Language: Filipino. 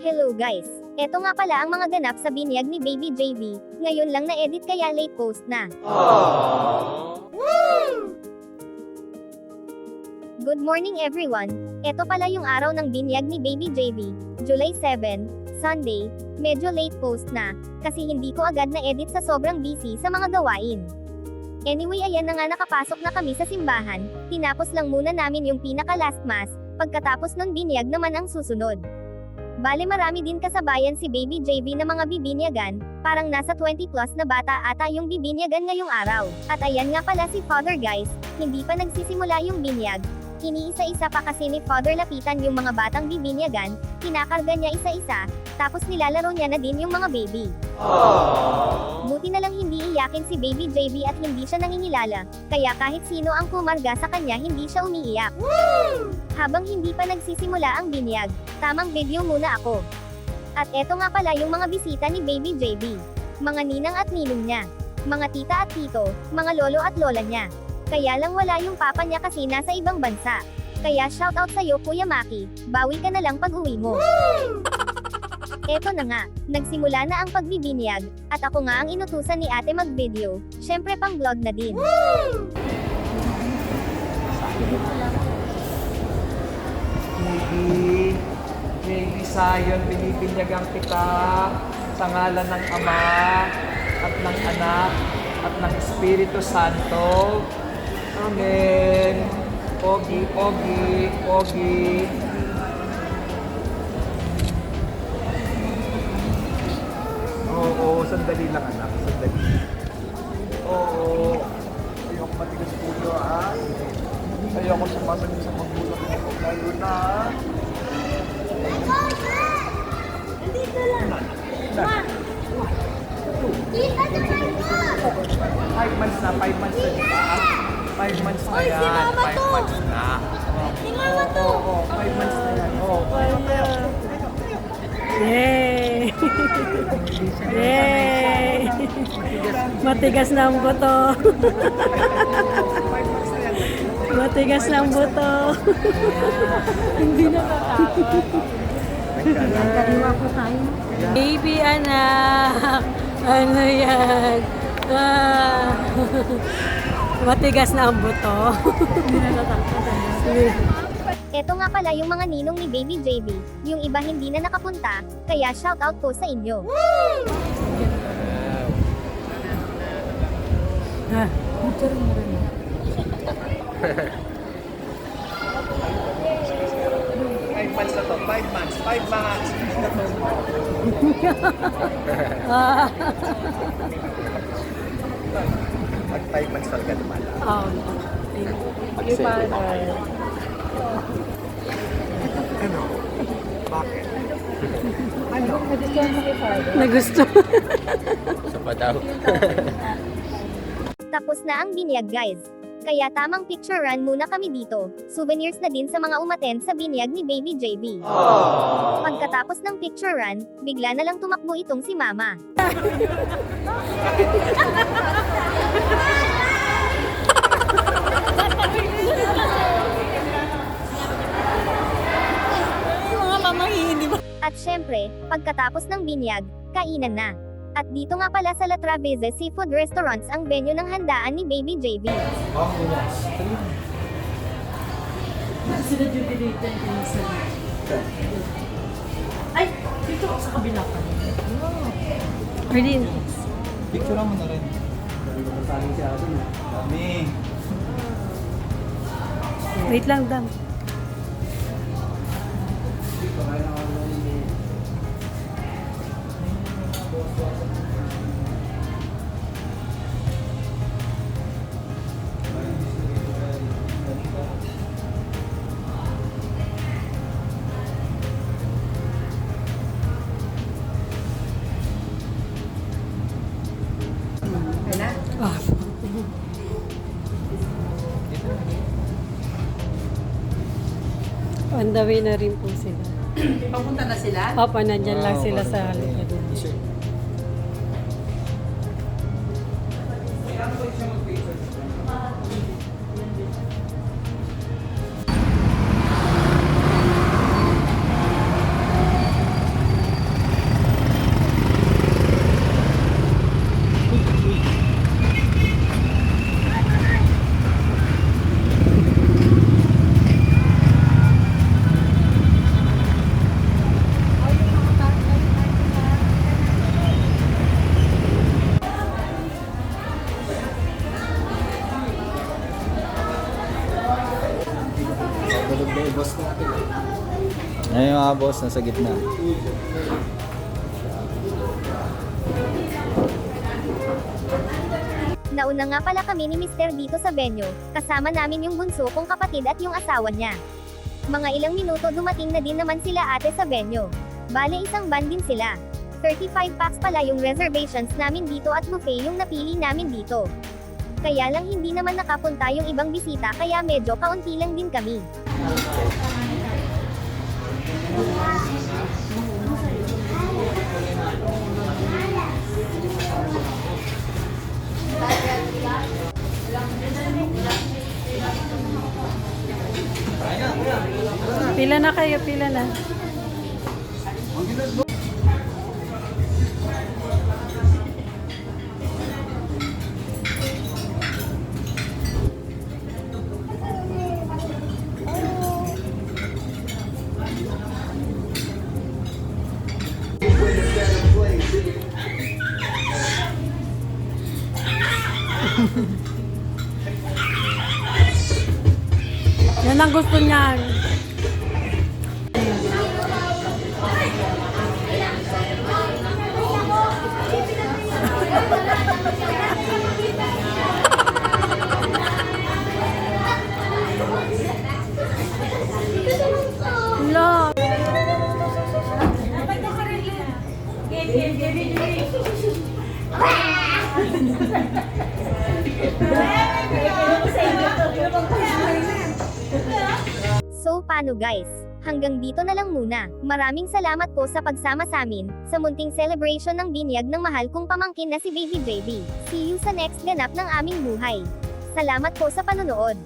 Hello guys! Eto nga pala ang mga ganap sa binyag ni Baby JB. Ngayon lang na-edit kaya late post na. Good morning everyone! Eto pala yung araw ng binyag ni Baby JB. July 7, Sunday. Medyo late post na, kasi hindi ko agad na-edit sa sobrang busy sa mga gawain. Anyway ayan na nga nakapasok na kami sa simbahan, tinapos lang muna namin yung pinaka last mass, pagkatapos nun binyag naman ang susunod. Bale marami din kasabayan si Baby JV na mga bibinyagan, parang nasa 20 plus na bata ata yung bibinyagan ngayong araw. At ayan nga pala si Father guys, hindi pa nagsisimula yung binyag. Iniisa-isa pa kasi ni Father lapitan yung mga batang bibinyagan, kinakarga niya isa-isa, tapos nilalaro niya na din yung mga baby. Buti na lang hindi iyakin si Baby JV at hindi siya nangingilala, kaya kahit sino ang kumarga sa kanya hindi siya umiiyak. Habang hindi pa nagsisimula ang binyag, tamang video muna ako. At eto nga pala yung mga bisita ni Baby JB. Mga ninang at ninong niya. Mga tita at tito, mga lolo at lola niya. Kaya lang wala yung papa niya kasi nasa ibang bansa. Kaya shoutout sa'yo Kuya Maki, bawi ka na lang pag uwi mo. Eto na nga, nagsimula na ang pagbibinyag, at ako nga ang inutusan ni ate mag-video, syempre pang vlog na din. Baby, baby Zion, binibinyagang kita sa ngalan ng Ama at ng Anak at ng Espiritu Santo. Amen. Pogi, pogi, pogi. Oo, sandali lang anak, sandali. Oo, ayoko matigas puso ah. Ayoko sumasagot sa magulang ko. Lalo na ah. Five months na, five months na, di ba? Five months na yan. Five months na. Oo, oo, oo, five months na yan. Oo, tayo, tayo. Yay! Yay! Matigas na ang buto. Matigas na ang buto. Hindi natatakot. Baby anak! Ano yan? Ah. Matigas na ang buto. Hindi. Eto nga pala yung mga ninong ni Baby JB, yung iba hindi na nakapunta, kaya shoutout po sa inyo. Ah. Five months na to. Five months. Five months. Na to. Pag five months talaga naman. Oh. Thank you, Father. Ano? Bakit? Ano? Nagusto. Tapos na ang binyag guys. Kaya tamang picture run muna kami dito. Souvenirs na din sa mga umaten sa binyag ni Baby JB. Pagkatapos ng picture run, bigla na lang tumakbo itong si Mama. At syempre, pagkatapos ng binyag, kainan na. At dito nga pala sa La Travese Seafood Restaurants ang venue ng handaan ni Baby JB. Sila jubilated yung sa... Ay! Dito ako sa kabila pa. Arlene. Picture mo na rin. Dami. Wait lang, Dam. On the way na rin po sila. Papunta na sila? Papa, nandyan lang sila sa likod. Ayun mga boss, nasa gitna. Nauna nga pala kami ni Mr. dito sa venue, kasama namin yung bunso kong kapatid at yung asawa niya. Mga ilang minuto dumating na din naman sila ate sa venue. Bale isang van din sila. 35 packs pala yung reservations namin dito at buffet yung napili namin dito. Kaya lang hindi naman nakapunta yung ibang bisita kaya medyo kaunti lang din kami. Pila na kayo, pila na. Yan ang gusto niyan. So paano guys? Hanggang dito na lang muna. Maraming salamat po sa pagsama sa amin, sa munting celebration ng binyag ng mahal kong pamangkin na si Baby JB. See you sa next ganap ng aming buhay. Salamat po sa panonood.